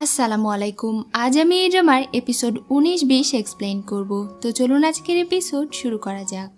আসসালামু আলাইকুম। আজ আমি এই ড্রামার এপিসোড উনিশ বিশ এক্সপ্লেন করব। তো চলুন আজকের এপিসোড শুরু করা যাক।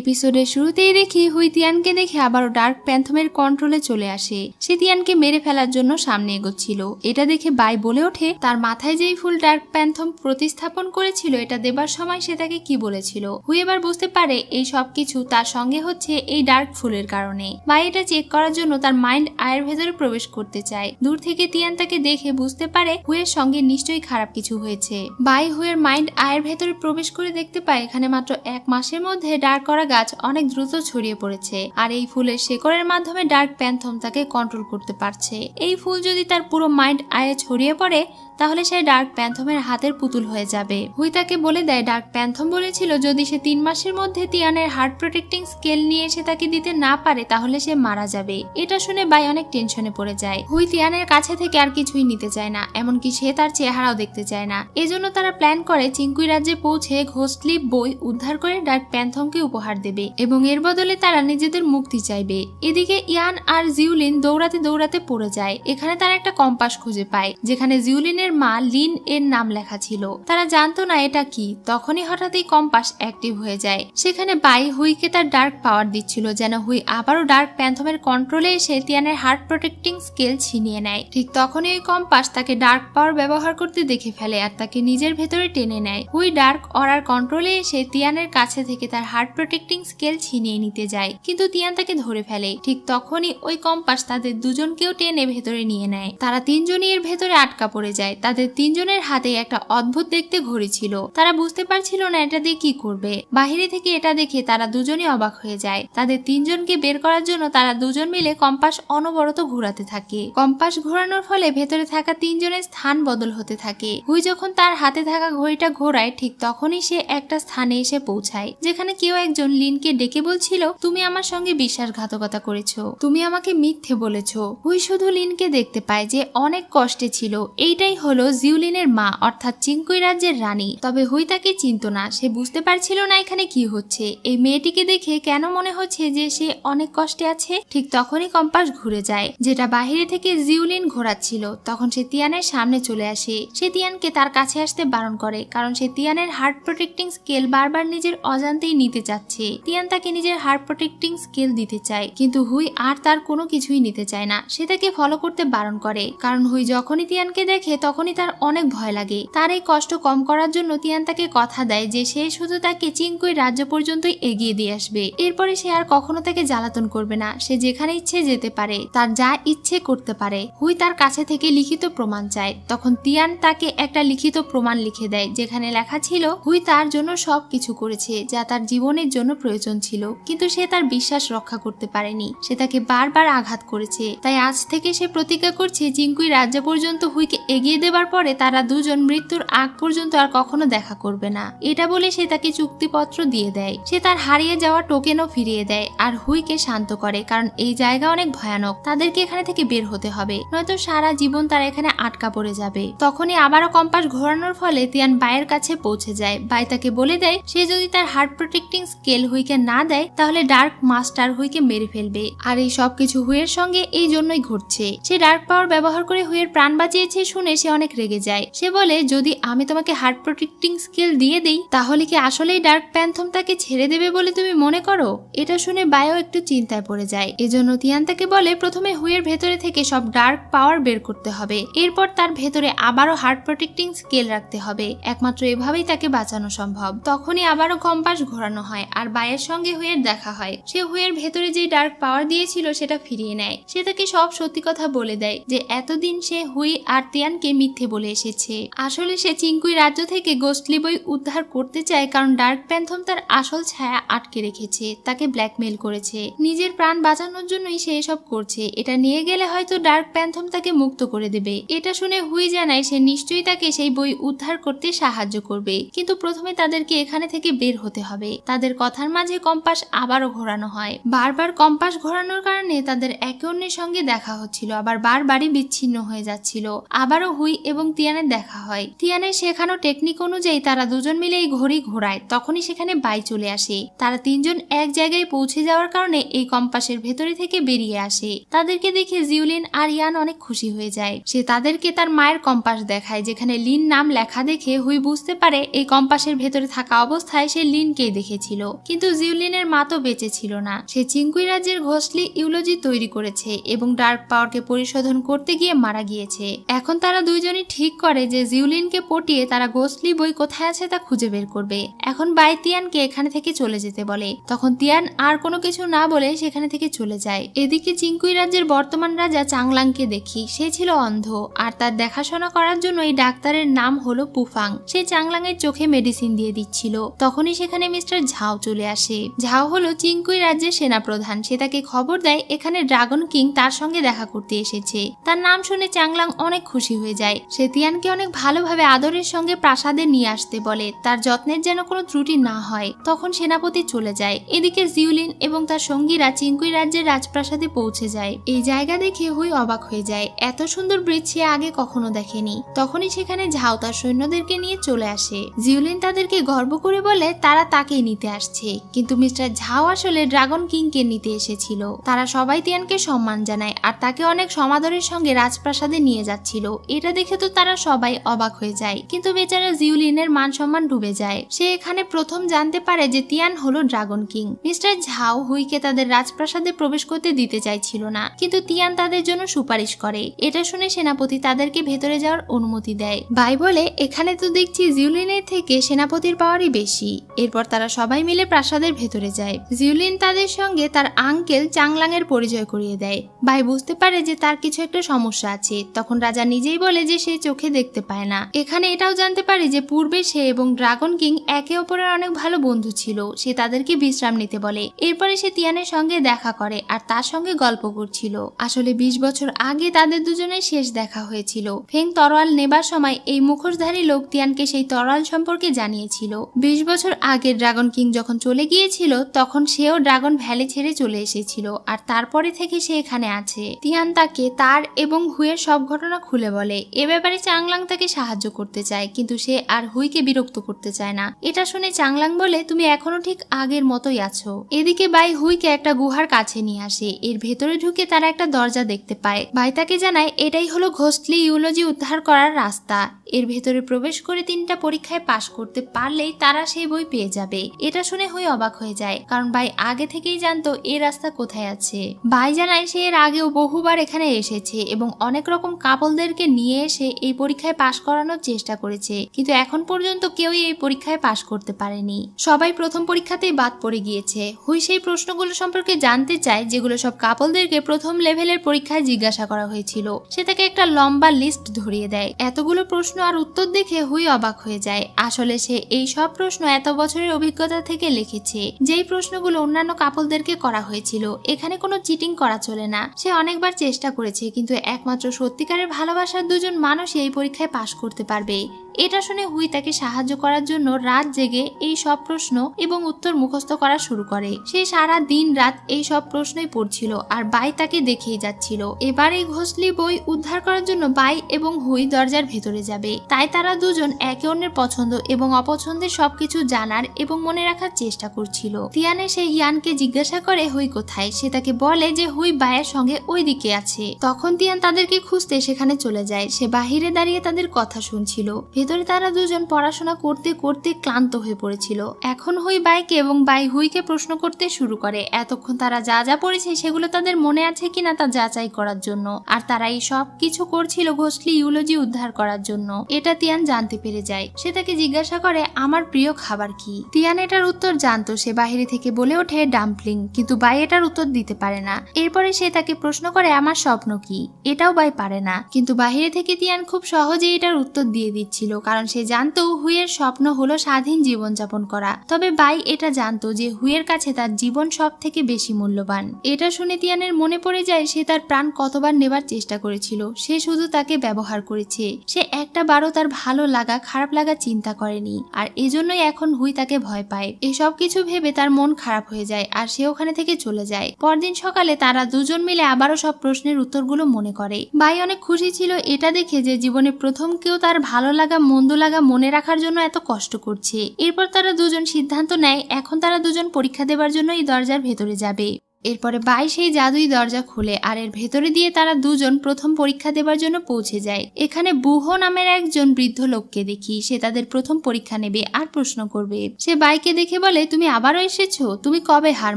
এপিসোডের শুরুতেই দেখি হুই তিয়ানকে দেখে আবারও ডার্ক প্যান্থমের কন্ট্রোলে চলে আসে। সে তিয়ানকে মেরে ফেলার জন্য সামনে এগোচ্ছিল। এটা দেখে বাই বলে ওঠে, তার মাথায় যেই ফুল ডার্ক প্যান্থম প্রতিস্থাপন করেছিল, এটা দেবার সময় সে তাকে কি বলেছিল? হুই এবার বুঝতে পারে এই সব কিছু তার সঙ্গে হচ্ছে এই ডার্ক ফুলের কারণে। বাই এটা চেক করার জন্য তার মাইন্ড আয়ের ভেতরে প্রবেশ করতে চায়। দূর থেকে তিয়ান তাকে দেখে বুঝতে পারে হুয়ের সঙ্গে নিশ্চয়ই খারাপ কিছু হয়েছে। বাই হুয়ের মাইন্ড আয়ের ভেতরে প্রবেশ করে দেখতে পায়, এখানে মাত্র এক মাসের মধ্যে ডার্ক করা গাছ অনেক দ্রুত ছড়িয়ে পড়েছে আর এই ফুলের শেকড়ের মাধ্যমে ডার্ক প্যান্থম তাকে কন্ট্রোল করতে পারছে। এই ফুল যদি তার পুরো মাইন্ড আয়ে ছড়িয়ে পড়ে তাহলে সে ডার্ক প্যান্থমের হাতের পুতুল হয়ে যাবে। হুই তাকে বলে দেয়, ডার্ক প্যান্থম বলেছিল, যদি সে তিন মাসের মধ্যে তিয়ানের হার্ট প্রোটেক্টিং স্কেল নিয়ে এসে তাকে দিতে না পারে, তাহলে সে মারা যাবে। এটা শুনে বাই অনেক টেনশনে পড়ে যায়। হুই তিয়ানের কাছে থেকে আর কিছুই নিতে চায় না, এমনকি সে তার চেহারাও দেখতে চায় না। এজন্য তারা প্ল্যান করে চিঙ্কুই রাজ্যে পৌঁছে ঘোষলি বই উদ্ধার করে ডার্ক প্যান্থমকে উপহার দেবে এবং এর বদলে তারা নিজেদের মুক্তি চাইবে। এদিকে ইয়ান আর জিউলিন দৌড়াতে দৌড়াতে পড়ে যায়। এখানে তারা একটা কম্পাস খুঁজে পায়, যেখানে জিউলিনের মা লিন এর নাম লেখা ছিল। তারা জানতো না এটা কি। তখনই হঠাৎ এই কম্পাস অ্যাক্টিভ হয়ে যায়। সেখানে বাই হুইকে তার ডার্ক পাওয়ার দিচ্ছিল যেন হুই আবারও ডার্ক প্যান্থমের কন্ট্রোলে এসে তিয়ানের হার্ট প্রোটেক্টিং স্কেল ছিনিয়ে নেয়। ঠিক তখনই ওই কম্পাস তাকে ডার্ক পাওয়ার ব্যবহার করতে দেখে ফেলে আর তাকে নিজের ভেতরে টেনে নেয়। হুই ডার্ক অরার কন্ট্রোলে এসে তিয়ানের কাছে থেকে তার হার্ট প্রোটেক্টিং স্কেল ছিনিয়ে নিতে যায়। কিন্তু তিয়ান তাকে ধরে ফেলে। ঠিক তখনই ওই কম্পাস তাদের দুজনকেও টেনে ভেতরে নিয়ে নেয়। তারা তিনজনই এর ভেতরে আটকা পড়ে যায়। তাদের তিনজনের হাতে একটা অদ্ভুত দেখতে ঘড়ি ছিল। তারা বুঝতে পারছিল না এটা দিয়ে কি করবে। বাহিরে থেকে এটা দেখে তারা দুজনই অবাক হয়ে যায়। তাদের তিনজনকে বের করার জন্য তারা দুজন মিলে কম্পাস অনবরত ঘোরাতে থাকে। কম্পাস ঘোরানোর ফলে ভেতরে থাকা তিনজনের স্থান বদল হতে থাকে। হুই যখন তার হাতে থাকা ঘড়িটা ঘোরায়, ঠিক তখনই সে একটা স্থানে এসে পৌঁছায়, যেখানে কেউ একজন লিনকে ডেকে বলছিল, তুমি আমার সঙ্গে বিশ্বাসঘাতকতা করেছ। তুমি আমাকে মিথ্যে বলেছ। হুই শুধু লিনকে দেখতে পায় যে অনেক কষ্টে ছিল। এইটাই হলো জিউলিনের মা, অর্থাৎ চিঙ্কুই রাজ্যের রানী। তবে হুই তাকে চিনত না, সে বুঝতে পারছিল না এখানে কি হচ্ছে। এই মেয়েটিকে দেখে কেন মনে হচ্ছে যে সে অনেক কষ্টে আছে? ঠিক তখনই কম্পাস ঘুরে যায়, যেটা বাহিরে থেকে জিউলিন ঘোরাচ্ছিল। তখন সে তিয়ানের সামনে চলে আসে। সে তিয়ানকে তার কাছে আসতে বারণ করে, কারণ সে তিয়ানের হার্ট প্রোটেক্টিং স্কেল বারবার নিজের অজান্তেই নিতে চাচ্ছে। তিয়ান তাকে নিজের হার্ট প্রোটেক্টিং স্কেল দিতে চায়, কিন্তু হুই আর তার কোনো কিছুই নিতে চায় না। সে তাকে ফলো করতে বারণ করে, কারণ হুই যখনই তিয়ানকে দেখে তখনই তার অনেক ভয় লাগে। তার এই কষ্ট কম করার জন্য তিয়ান তাকে কথা দেয় যে সে শুধু তাকে চিঙ্কুই রাজ্য পর্যন্তই এগিয়ে দিয়ে আসবে। এরপরে সে আর কখনো তাকে জ্বালাতন করবে না। সে যেখানে ইচ্ছে যেতে পারে, তার যা ইচ্ছে করতে পারে। হুই তার কাছে থেকে লিখিত প্রমাণ চায়। তখন তিয়ান তাকে একটা লিখিত প্রমাণ লিখে দেয়, যেখানে লেখা ছিল, হুই তার জন্য সব কিছু করেছে, যা তার জীবনের জন্য প্রয়োজন ছিল। কিন্তু সে তার বিশ্বাস রক্ষা করতে পারেনি। সে তাকে বারবার আঘাত করেছে। তাই আজ থেকে সে প্রতিজ্ঞা করছে চিঙ্কুই রাজ্য পর্যন্ত হুইকে এগিয়ে দেবার পরে তারা দুজন মৃত্যুর আগ পর্যন্ত আর কখনো দেখা করবে না। এটা বলে সে তাকে চুক্তিপত্র দিয়ে দেয়। সে তার হারিয়ে যাওয়া টোকেনও ফিরিয়ে দেয় আর হুইকে শান্ত করে কারণ এই জায়গা অনেক ভয়ানক। তাদেরকে এখানে থেকে বের হতে হবে। নয়তো সারা জীবন তারা এখানে আটকা পড়ে যাবে। তখনই আবারও কম্পাস ঘোরানোর ফলে তিয়ান বায়ের কাছে পৌঁছে যায়। বাই তাকে বলে দেয়, সে যদি তার হার্ট প্রোটেক্টিং স্কেল হুইকে না দেয়, তাহলে ডার্ক মাস্টার হুইকে মেরে ফেলবে। আর এই সবকিছু হুইয়ের সঙ্গে এই জন্যই ঘটছে। সে ডার্ক পাওয়ার ব্যবহার করে হুইয়ের প্রাণ বাঁচিয়েছে শুনে সে অনেক রেগে যায়। সে বলে, যদি আমি তোমাকে হার্ট প্রোটেক্টিং স্কিল দিয়ে দেই, তাহলে কি আসলেই ডার্ক প্যান্থম তাকে ছেড়ে দেবে বলে তুমি মনে করো? এটা শুনে বায়ো একটু চিন্তায় পড়ে যায়। এজন্য তিয়ান তাকে বলে, প্রথমে হুইয়ের ভেতরে থেকে সব ডার্ক পাওয়ার বের করতে হবে। এরপর তার ভেতরে আবারও হার্ট প্রোটেক্টিং স্কেল রাখতে হবে। একমাত্র এভাবেই তাকে বাঁচানো সম্ভব। তখনই আবারও কম্পাস ঘোরানো হয় আর বায়ের সঙ্গে হুইয়ের দেখা হয়। সে হুইয়ের ভেতরে যে ডার্ক পাওয়ার দিয়েছিল, সেটা ফিরিয়ে নেয়। সে তাকে সব সত্যি কথা বলে দেয় যে, এতদিন সে হুই আর তিয়ানকে মিথ্যে বলে এসেছে। আসলে সে চিঙ্কুই রাজ্য থেকে গোস্টলি বই উদ্ধার করতে চায় কারণ ডার্ক প্যান্থম তার আসল ছায়া আটকে রেখেছে, তাকে ব্ল্যাকমেল করেছে। নিজের প্রাণ বাঁচানোর জন্যই সে এসব করছে। এটা নিয়ে গেলে হয়তো ডার্ক প্যান্থম তাকে মুক্ত করে দেবে। এটা শুনে হুই জানায় সে নিশ্চয়ই তাকে সেই বই উদ্ধার করতে সাহায্য করবে। কিন্তু প্রথমে তাদেরকে এখানে থেকে বের হতে হবে। তাদের কথার মাঝে কম্পাস আবারও ঘোরানো হয়। বারবার কম্পাস ঘোরানোর কারণে তাদের একে অন্যের সঙ্গে দেখা হচ্ছিল, আবার বারবারই বিচ্ছিন্ন হয়ে যাচ্ছিল। আবারও হুই এবং তিয়ানের দেখা হয়। তিয়ানের শেখানো টেকনিক অনুযায়ী তারা দুজন মিলে এই ঘড়ি ঘোরায়, তখনই সেখানে বাই চলে আসে। তারা তিনজন এক জায়গায় পৌঁছে যাওয়ার কারণে এই কম্পাসের ভেতরে থেকে বেরিয়ে আসে। তাদেরকে দেখে জিউলিন আর ইয়ান অনেক খুশি হয়ে যায়। সে তাদেরকে তার মায়ের কম্পাস দেখায়, যেখানে লিন নাম লেখা দেখে হুই বুঝতে পারে এই কম্পাসের ভেতরে থাকা অবস্থায় সে লিনকেই দেখেছিল। কিন্তু জিউলিনের মা তো বেঁচে ছিল না। সে চিঙ্কুই রাজ্যের ঘোষলি ইউলজি তৈরি করেছে এবং ডার্ক পাওয়ারকে পরিশোধন করতে গিয়ে মারা গিয়েছে। এখন তারা দুইজনই ঠিক করে যে জিউলিনকে পটিয়ে তারা গোসলি বই কোথায় আছে তা খুঁজে বের করবে। এখন বাই তিয়ানকে এখানে থেকে চলে যেতে বলে। তখন তিয়ান আর কোনো কিছু না বলে সেখানে থেকে চলে যায়। এদিকে চিঙ্কুই রাজ্যের বর্তমান রাজা চাংলাংকে দেখি। সে ছিল অন্ধ আর তার দেখাশোনা করার জন্য এই ডাক্তারের নাম হলো পুফাং। সে চাংলাংয়ের চোখে মেডিসিন দিয়ে দিচ্ছিল। তখনই সেখানে মিস্টার ঝাও চলে আসে। ঝাও হলো চিঙ্কুই রাজ্যের সেনাপ্রধান। সে তাকে খবর দেয় এখানে ড্রাগন কিং তার সঙ্গে দেখা করতে এসেছে। তার নাম শুনে চাংলাং অনেক খুশি হয়ে যায়। সে তিয়ানকে অনেক ভালোভাবে আদরের সঙ্গে প্রাসাদে নিয়ে আসতে বলে। তার যত্নের যেন কোনো ত্রুটি না হয়, তখন সেনাপতি চলে যায়। এদিকে জিউলিন এবং তার সঙ্গীরা চিঙ্কুই রাজ্যের রাজপ্রাসাদে পৌঁছে যায়। এই জায়গা দেখে হুই অবাক হয়ে যায়। এত সুন্দর ব্রিজ সে আগে কখনো দেখেনি। তখনই সেখানে ঝাও তার সৈন্যদেরকে নিয়ে চলে আসে। জিউলিন তাদেরকে গর্ব করে বলে, তারা তাকেই নিতে আসছে। কিন্তু মিস্টার ঝাও আসলে ড্রাগন কিংকে নিতে এসেছিল। তারা সবাই তিয়ানকে সম্মান জানায়, আর তাকে অনেক সমাদরের সঙ্গে রাজপ্রাসাদে নিয়ে যাচ্ছিল। এটা দেখে তো তারা সবাই অবাক হয়ে যায়। কিন্তু বেচারা জিউলিনের মান সম্মান ডুবে যায়। সে এখানে প্রথম জানতে পারে যে তিয়ান হলো ড্রাগন কিং। মিস্টার ঝাও হুইকে তাদের রাজপ্রাসাদে প্রবেশ করতে দিতে চাইছিল না। কিন্তু তিয়ান তাদের জন্য সুপারিশ করে। এটা শুনে সেনাপতি তাদেরকে ভেতরে যাওয়ার অনুমতি দেয়। ভাই বলে, এখানে তো দেখছি জিউলিনের থেকে সেনাপতির পাওয়ারই বেশি। এরপর তারা সবাই মিলে প্রাসাদের ভেতরে যায়। জিউলিন তাদের সঙ্গে তার আঙ্কেল চাংলাং এর পরিচয় করিয়ে দেয়। ভাই বুঝতে পারে যে তার কিছু একটা সমস্যা আছে। তখন রাজা নিজেই বলে যে সে চোখে দেখতে পায় না। এখানে এটাও জানতে পারে যে পূর্বে সে এবং ড্রাগন কিং একে অপরের অনেক ভালো বন্ধু ছিল। সে তাদেরকে বিশ্রাম নিতে বলে। এরপরে সে তিয়ানের সঙ্গে দেখা করে আর তার সঙ্গে গল্প করছিল। আসলে বিশ বছর আগে তাদের দুজনের শেষ দেখা হয়েছিল। ফেং তরোয়াল নেবার সময় এই মুখোশধারী লোক তিয়ানকে সেই তরোয়াল সম্পর্কে জানিয়েছিল। বিশ বছর আগে ড্রাগন কিং যখন চলে গিয়েছিল, তখন সেও ড্রাগন ভ্যালি ছেড়ে চলে এসেছিল আর তারপরে থেকে সে এখানে আছে। তিয়ান তাকে তার এবং হুয়ের সব ঘটনা খুলে বলে। এ ব্যাপারে চাংলাং তাকে সাহায্য করতে চায়, কিন্তু সে আর হুইকে বিরক্ত করতে চায় না। এটা শুনে চাংলাং বলে, তুমি এখনও ঠিক আগের মতোই আছো। এদিকে বাই হুইকে একটা গুহার কাছে নিয়ে আসে। এর ভেতরে ঢুকে তারা একটা দরজা দেখতে পায়। বাই তাকে জানায়, এটাই হলো ঘোষলি ইউলজি উদ্ধার করার রাস্তা। এর ভেতরে প্রবেশ করে তিনটা পরীক্ষায় পাশ করতে পারলেই তারা সেই বই পেয়ে যাবে। এটা শুনে হয়ে অবাক হয়ে যায়, কারণ ভাই আগে থেকেই জানতো এই রাস্তা কোথায় আছে। ভাই জানায় সে এর আগেও বহুবার এখানে এসেছে এবং অনেক রকম কাপলদেরকে নিয়ে এসে এই পরীক্ষায় পাশ করানোর চেষ্টা করেছে, কিন্তু এখন পর্যন্ত কেউই এই পরীক্ষায় পাশ করতে পারেনি। সবাই প্রথম পরীক্ষাতেই বাদ পড়ে গিয়েছে। হুই সেই প্রশ্নগুলো সম্পর্কে জানতে চায়, যেগুলো সব কাপলদেরকে প্রথম লেভেলের পরীক্ষায় জিজ্ঞাসা করা হয়েছিল। সে তাকে একটা লম্বা লিস্ট ধরিয়ে দেয়। এতগুলো প্রশ্ন আর উত্তর দেখে হুই অবাক হয়ে যায়। আসলে সে এই সব প্রশ্ন এত বছরের অভিজ্ঞতা থেকে লিখেছে, যেই প্রশ্নগুলো অন্যান্য কাপলদেরকে করা হয়েছিল। এখানে কোনো চিটিং করা চলে না। সে অনেকবার চেষ্টা করেছে, কিন্তু একমাত্র সত্যিকারের ভালোবাসার দুজন মানুষ এই পরীক্ষায় পাশ করতে পারবে। এটা শুনে হুই তাকে সাহায্য করার জন্য রাত জেগে এই সব প্রশ্ন এবং উত্তর মুখস্থ করা শুরু করে। সে সারা দিন রাত এই সব প্রশ্নই পড়ছিল আর বাই তাকে দেখেই যাচ্ছিল। এবার এই ঘোষলি বই উদ্ধার করার জন্য বাই এবং হুই দরজার ভেতরে যাবে। তাই তারা দুজন একে অন্যের পছন্দ এবং অপছন্দের সবকিছু জানার এবং মনে রাখার চেষ্টা করছিল। তিয়ানে সে ইয়ানকে জিজ্ঞাসা করে হুই কোথায়? সে তাকে বলে যে হুই বায়ের সঙ্গে ওই দিকে আছে। তখন তিয়ান তাদেরকে খুঁজতে সেখানে চলে যায়। সে বাহিরে দাঁড়িয়ে তাদের কথা শুনছিল। ভেতরে তারা দুজন পড়াশোনা করতে করতে ক্লান্ত হয়ে পড়েছিল। এখন হুই বাইকে এবং বাই হুইকে প্রশ্ন করতে শুরু করে। এতক্ষণ তারা যা যা পড়েছে সেগুলো তাদের মনে আছে কিনা তা যাচাই করার জন্য। আর তারা এই সব কিছু করছিল ঘোষলি ইউলজি উদ্ধার করার জন্য। এটা তিয়ান জানতে পেরে যায়। সে তাকে জিজ্ঞাসা করে, আমার প্রিয় খাবার কি? তিয়ান এটার উত্তর জানতো। সে বাহিরে থেকে বলে ওঠে, ডাম্পলিং। কিন্তু বাই এটার উত্তর দিতে পারে না। এরপরে সে তাকে প্রশ্ন করে, আমার স্বপ্ন কি? এটাও বাই পারে না। কিন্তু বাহিরে থেকে তিয়ান খুব সহজেই এটার উত্তর দিয়ে দিচ্ছিল। কারণ সে জানতো হুইয়ের স্বপ্ন হলো স্বাধীন জীবনযাপন করা। তবে বাই এটা জানতো যে হুইয়ের কাছে তার জীবন সব থেকে বেশি মূল্যবান। এটা শুনে তিয়ানের মনে পড়ে যায় সে তার প্রাণ কতবার নেবার চেষ্টা করেছিল। সে শুধু তাকে ব্যবহার করেছে। সে একটা বারও তার ভালো লাগা, খারাপ লাগা চিন্তা করেনি। আর এজন্যই এখন হুই তাকে ভয় পায়। এসব কিছু ভেবে তার মন খারাপ হয়ে যায় আর সে ওখানে থেকে চলে যায়। পরদিন সকালে তারা দুজন মিলে আবারও সব প্রশ্নের উত্তরগুলো মনে করে। বাই অনেক খুশি ছিল এটা দেখে যে জীবনে প্রথম কেউ তার ভালো লাগা মন্দ লাগা মনে রাখার জন্য এত কষ্ট করছে। এরপর তারা দুজন সিদ্ধান্ত নেয়, এখন তারা দুজন পরীক্ষা দেবার জন্য এই দরজার ভেতরে যাবে। এরপরে বাই সেই জাদুই দরজা খুলে আর এর ভেতরে দিয়ে তারা দুজন প্রথম পরীক্ষা দেবার জন্য পৌঁছে যায়। এখানে বুহ নামের একজন বৃদ্ধ লোককে দেখি, সে তাদের প্রথম পরীক্ষা নেবে আর প্রশ্ন করবে। সে বাইকে দেখে বলে, তুমি আবারও এসেছ? তুমি কবে হার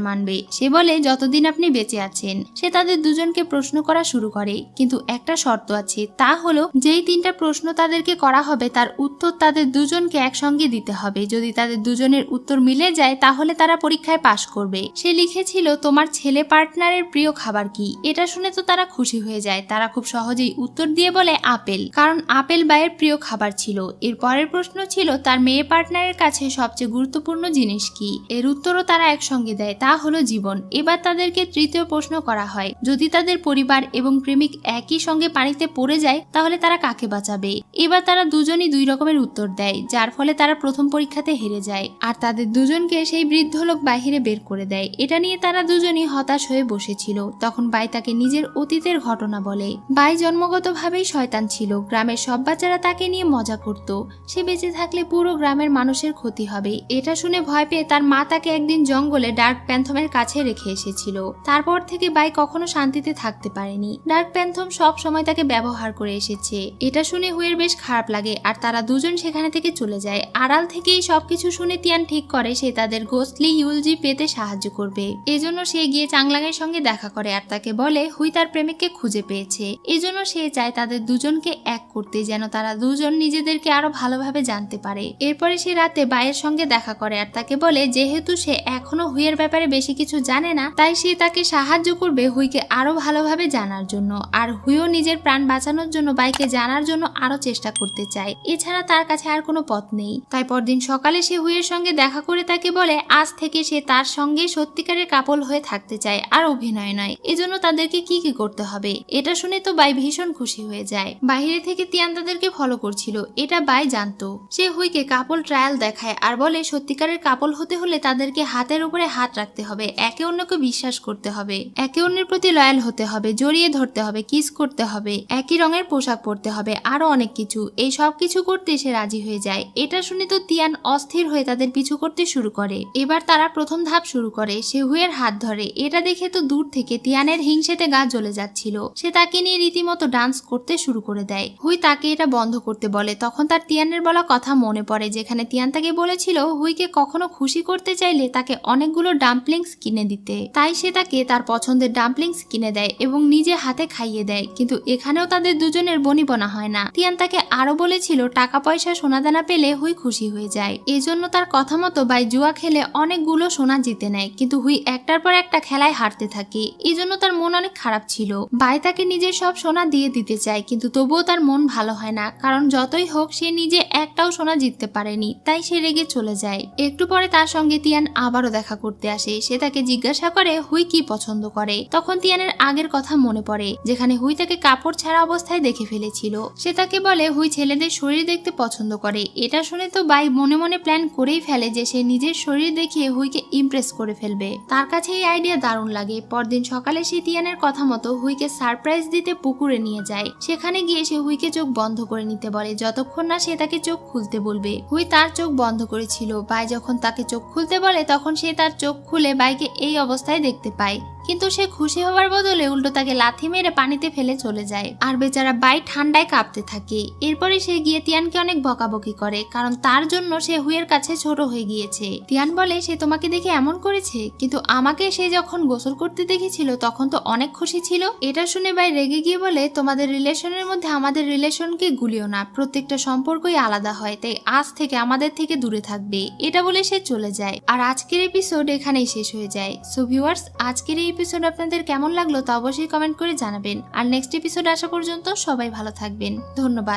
মানবে? সে বলে, যতদিন আপনি বেঁচে আছেন। সে তাদের দুজনকে প্রশ্ন করা শুরু করে। কিন্তু একটা শর্ত আছে, তা হলো যেই তিনটা প্রশ্ন তাদেরকে করা হবে, তার উত্তর তাদের দুজনকে একসঙ্গে দিতে হবে। যদি তাদের দুজনের উত্তর মিলে যায়, তাহলে তারা পরীক্ষায় পাশ করবে। সে লিখেছিল, তোমার ছেলে পার্টনারের প্রিয় খাবার কি? এটা শুনে তো তারা খুশি হয়ে যায়। তারা খুব সহজেই উত্তর দিয়ে বলে আপেল। কারণ আপেল বাইয়ের প্রিয় খাবার ছিল। এর পরের প্রশ্ন ছিল, তার মেয়ে পার্টনারের কাছে সবচেয়ে গুরুত্বপূর্ণ জিনিস কি? এর উত্তরও তারা একসঙ্গে দেয়। তা হলো জীবন। এবার তাদেরকে তৃতীয় প্রশ্ন করা হয়। যদি তাদের পরিবার এবং প্রেমিক একই সঙ্গে পানিতে পড়ে যায়, তাহলে তারা কাকে বাঁচাবে? এবার তারা দুজনই দুই রকমের উত্তর দেয়, যার ফলে তারা প্রথম পরীক্ষাতে হেরে যায়। আর তাদের দুজনকে সেই বৃদ্ধ লোক বাহিরে বের করে দেয়। এটা নিয়ে তারা দুজনই হতাশ হয়ে বসেছিল। তখন বাই তাকে নিজের অতীতের ঘটনা বলে। বাই জন্মগতভাবেই শয়তান ছিল। গ্রামের সব বাচ্চারা তাকে নিয়ে মজা করত। সে বেঁচে থাকলে পুরো গ্রামের মানুষের ক্ষতি হবে। এটা শুনে ভয় পেয়ে তার মা তাকে একদিন জঙ্গলে ডার্ক প্যান্থমের কাছে রেখে এসেছিল। তারপর থেকে বাই কখনো শান্তিতে থাকতে পারেনি। ডার্ক প্যান্থম সব সময় তাকে ব্যবহার করে এসেছে। এটা শুনে হুয়ের বেশ খারাপ লাগে আর তারা দুজন সেখানে থেকে চলে যায়। আড়াল থেকেই সবকিছু শুনে তিয়ান ঠিক করে সে তাদের গোসলি ইউলজি পেতে সাহায্য করবে। এজন্য সে গিয়ে চাংলাঙের সঙ্গে দেখা করে আর তাকে বলে, হুই তার প্রেমিককে খুঁজে পেয়েছে। এজন্য সে চায় তাদের দুজনকে এক করতে, যেন তারা দুজন নিজেদেরকে আরও ভালোভাবে জানতে পারে। এরপরে সে রাতে বাইয়ের সঙ্গে দেখা করে আর তাকে বলে, যেহেতু সে এখনও হুইয়ের ব্যাপারে বেশি কিছু জানে না, তাই সে তাকে সাহায্য করবে হুইকে আরও ভালোভাবে জানার জন্য। আর হুইও নিজের প্রাণ বাঁচানোর জন্য বাইকে জানার জন্য আরও চেষ্টা করতে চায়। এছাড়া তার কাছে আর কোনো পথ নেই। তাই পরদিন সকালে সে হুইয়ের সঙ্গে দেখা করে তাকে বলে, আজ থেকে সে তার সঙ্গে সত্যিকারের কাপল হয়ে থাকতে চায় আর অভিনয় নয়। এজন্য তাদেরকে কি কি করতে হবে? এটা শুনে তো বাই ভীষণ খুশি হয়ে যায়। বাইরে থেকে তিয়ান তাদেরকে ফলো করছিল। এটা বাই জানতো। সে হুইকে কাপল ট্রায়াল দেখায় আর বলে, সত্যিকারের কাপল হতে হলে তাদেরকে হাতের উপরে হাত রাখতে হবে। একে অন্যকে বিশ্বাস করতে হবে। একে অন্যের প্রতি লয়াল হতে হবে, জড়িয়ে ধরতে হবে কিস করতে হবে, একই রঙের পোশাক পরতে হবে, আরও অনেক কিছু। এই সব কিছু করতে সে রাজি হয়ে যায়। এটা শুনে তো তিয়ান অস্থির হয়ে তাদের পিছু করতে শুরু করে। এবার তারা প্রথম ধাপ শুরু করে। সে হুইয়ের হাত ধরে। এটা দেখে তো দূর থেকে তিয়ানের হিংসেতে গা জ্বলে যাচ্ছিল। সে তাকে নিয়ে রীতিমতো ডান্স করতে শুরু করে দেয়। হুই তাকে এটা বন্ধ করতে বলে। তখন তার তিয়ানের বলা কথা মনে পড়ে, যেখানে তিয়ান তাকে বলেছিল, হুইকে কখনো খুশি করতে চাইলে তাকে অনেকগুলো ডাম্পলিংস কিনে দিতে। তাই সে তাকে তার পছন্দের ডাম্পলিংস কিনে দেয় এবং নিজে হাতে খাইয়ে দেয়। কিন্তু এখানেও তাদের দুজনের বনিবনা হয় না। তিয়ান তাকে আরও বলেছিল টাকা পয়সা সোনাদানা পেলে হুই খুশি হয়ে যায়। এজন্য তার কথা মতো বাই জুয়া খেলে অনেকগুলো সোনা জিতে নেয়। কিন্তু হুই একটার পর একটা খেলায় হারতে থাকে। এই জন্য তার মন অনেক খারাপ ছিল। বাই তাকে নিজের সব সোনা দিয়ে দিতে চায়, কিন্তু তবুও তার মন ভালো হয় না। কারণ যতই হোক, সে নিজে একটাও সোনা জিততে পারেনি, তাই সে রেগে চলে যায়। একটু পরে তার সঙ্গে তিয়ান আবারও দেখা করতে আসে। সে তাকে জিজ্ঞাসা করে, হুই কি পছন্দ করে? তখন তিয়ানের আগের কথা মনে পড়ে, যেখানে হুই তাকে কাপড় ছাড়া অবস্থায় দেখে ফেলেছিল। সে তাকে বলে, হুই ছেলেদের শরীর দেখতে পছন্দ করে। এটা শুনে তো বাই মনে মনে প্ল্যান করেই ফেলে যে সে নিজের শরীর দেখিয়ে হুইকে ইমপ্রেস করে ফেলবে। তার কাছে এই আইডিয়া দারুণ লাগে। পরদিন সকালে সে তিয়ানের কথা মতো হুইকে সারপ্রাইজ দিতে পুকুরে নিয়ে যায়। সেখানে গিয়ে সে হুইকে চোখ বন্ধ করে নিতে বলে। যতক্ষণ না সে তাকে চোখ খুলতে বলবে। হুই তার চোখ বন্ধ করেছিল। বাই যখন তাকে চোখ খুলতে বলে, তখন সে তার চোখ খুলে বাইকে এই অবস্থায় দেখতে পায়। কিন্তু সে খুশি হওয়ার বদলে উল্টো তাকে লাথি মেরে পানিতে ফেলে চলে যায়। আর বেচারা বাই ঠান্ডায় কাঁপতে থাকে। এরপরে সে গিয়ে তিয়ানকে অনেক বকাবকি করে। কারণ তার জন্য সে হুইয়ের কাছে ছোট হয়ে গিয়েছে। তিয়ান বলে, সে তোমাকে দেখে এমন করেছে? কিন্তু আমাকে সে যখন গোসল করতে দেখেছিল, তখন তো অনেক খুশি ছিল। এটা শুনে বাই রেগে গিয়ে বলে, তোমাদের রিলেশনের মধ্যে আমাদের রিলেশনকে গুলিও না। প্রত্যেকটা সম্পর্কই আলাদা হয়, তাই আজ থেকে আমাদের থেকে দূরে থাকবে। এটা বলে সে চলে যায়। আর আজকের এপিসোড এখানেই শেষ হয়ে যায়। সো ভিউয়ার্স আজকের এই এপিসোড আপনাদের কেমন লাগল তা অবশ্যই কমেন্ট করে জানাবেন। আর নেক্সট এপিসোড আসা পর্যন্ত সবাই ভালো থাকবেন। ধন্যবাদ।